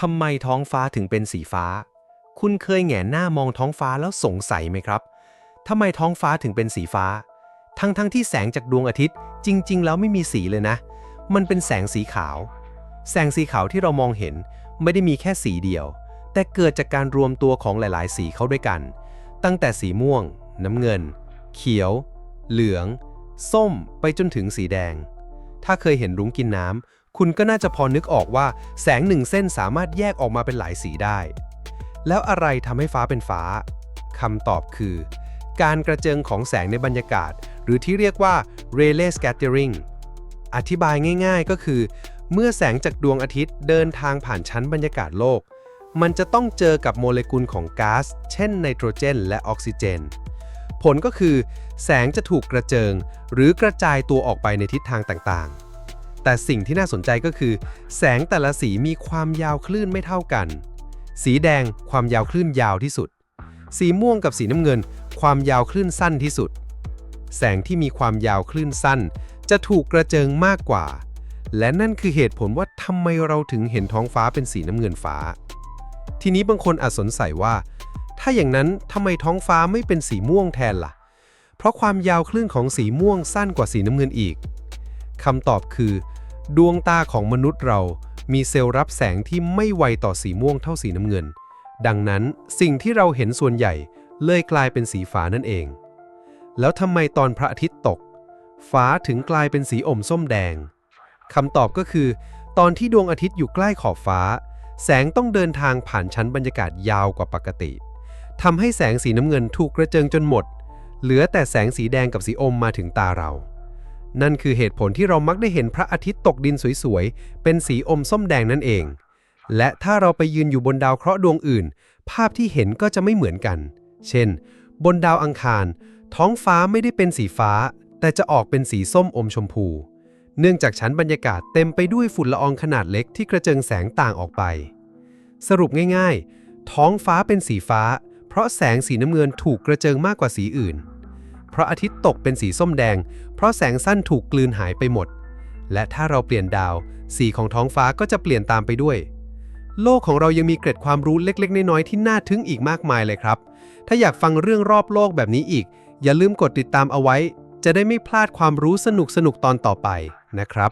ทำไมท้องฟ้าถึงเป็นสีฟ้า คุณเคยแหงนหน้ามองท้องฟ้าแล้วสงสัยไหมครับ ทำไมท้องฟ้าถึงเป็นสีฟ้า ทั้งๆทที่แสงจากดวงอาทิตย์จริง ๆ แล้วไม่มีสีเลยนะ มันเป็นแสงสีขาว แสงสีขาวที่เรามองเห็นไม่ได้มีแค่สีเดียว แต่เกิดจากการรวมตัวของหลายๆ สีเข้าด้วยกัน ตั้งแต่สีม่วง น้ำเงิน เขียว เหลือง ส้ม ไปจนถึงสีแดง ถ้าเคยเห็นรุ้งกินน้ำ คุณก็น่าจะพอนึกออกว่าแสงหนึ่งเส้นสามารถแยกออกมาเป็นหลายสีได้ แล้วอะไรทำให้ฟ้าเป็นฟ้าคำตอบคือ การกระเจิงของแสงในบรรยากาศ หรือที่เรียกว่า Rayleigh scattering อธิบายง่ายๆก็คือ เมื่อแสงจากดวงอาทิตย์เดินทางผ่านชั้นบรรยากาศโลก มันจะต้องเจอกับโมเลกุลของก๊าซเช่นไนโตรเจน และออกซิเจน ผลก็คือ แสงจะถูกกระเจิง หรือกระจายตัวออกไปในทิศทางต่างๆ แต่สิ่งที่น่าสนใจก็คือ แสงแต่ละสีมีความยาวคลื่นไม่เท่ากัน สีแดงความยาวคลื่นยาวที่สุด สีม่วงกับสีน้ำเงิน ความยาวคลื่นสั้นที่สุด แสงที่มีความยาวคลื่นสั้น จะถูกกระเจิงมากกว่า และนั่นคือเหตุผลว่าทำไมเราถึงเห็นท้องฟ้าเป็นสีน้ำเงินฟ้า ทีนี้บางคนอาจสงสัยว่า ถ้าอย่างนั้นทำไมท้องฟ้าไม่เป็นสีม่วงแทนล่ะ เพราะความยาวคลื่นของสีม่วงสั้นกว่าสีน้ำเงินอีกคำตอบคือ ดวงตาของมนุษย์เรามีเซลล์รับแสงที่ไม่ไวต่อสีม่วงเท่าสีน้ำเงิน ดังนั้นสิ่งที่เราเห็นส่วนใหญ่เลยกลายเป็นสีฟ้านั่นเอง แล้วทำไมตอนพระอาทิตย์ตก ฟ้าถึงกลายเป็นสีอมส้มแดงคำตอบก็คือ ตอนที่ดวงอาทิตย์อยู่ใกล้ขอบฟ้า แสงต้องเดินทางผ่านชั้นบรรยากาศยาวกว่าปกติทำให้แสงสีน้ำเงินถูกกระเจิงจนหมด เหลือแต่แสงสีแดงกับสีอมมาถึงตาเรา นั่นคือเหตุผลที่เรามักได้เห็นพระอาทิตย์ตกดินสวยๆ เป็นสีอมส้มแดงนั่นเอง และถ้าเราไปยืนอยู่บนดาวเคราะห์ดวงอื่น ภาพที่เห็นก็จะไม่เหมือนกัน เช่น บนดาวอังคาร ท้องฟ้าไม่ได้เป็นสีฟ้า แต่จะออกเป็นสีส้มอมชมพู เนื่องจากชั้นบรรยากาศเต็มไปด้วยฝุ่นละอองขนาดเล็กที่กระเจิงแสงต่างออกไป สรุปง่ายๆ ท้องฟ้าเป็นสีฟ้า เพราะแสงสีน้ำเงินถูกกระเจิงมากกว่าสีอื่น เพราะอาทิตย์ตกเป็นสีส้มแดง เพราะแสงสั้นถูกกลืนหายไปหมด และถ้าเราเปลี่ยนดาว สีของท้องฟ้าก็จะเปลี่ยนตามไปด้วย โลกของเรายังมีเกร็ดความรู้เล็กๆ น้อยๆที่น่าทึ่งอีกมากมายเลยครับ ถ้าอยากฟังเรื่องรอบโลกแบบนี้อีก อย่าลืมกดติดตามเอาไว้ จะได้ไม่พลาดความรู้สนุกๆตอนต่อไปนะครับ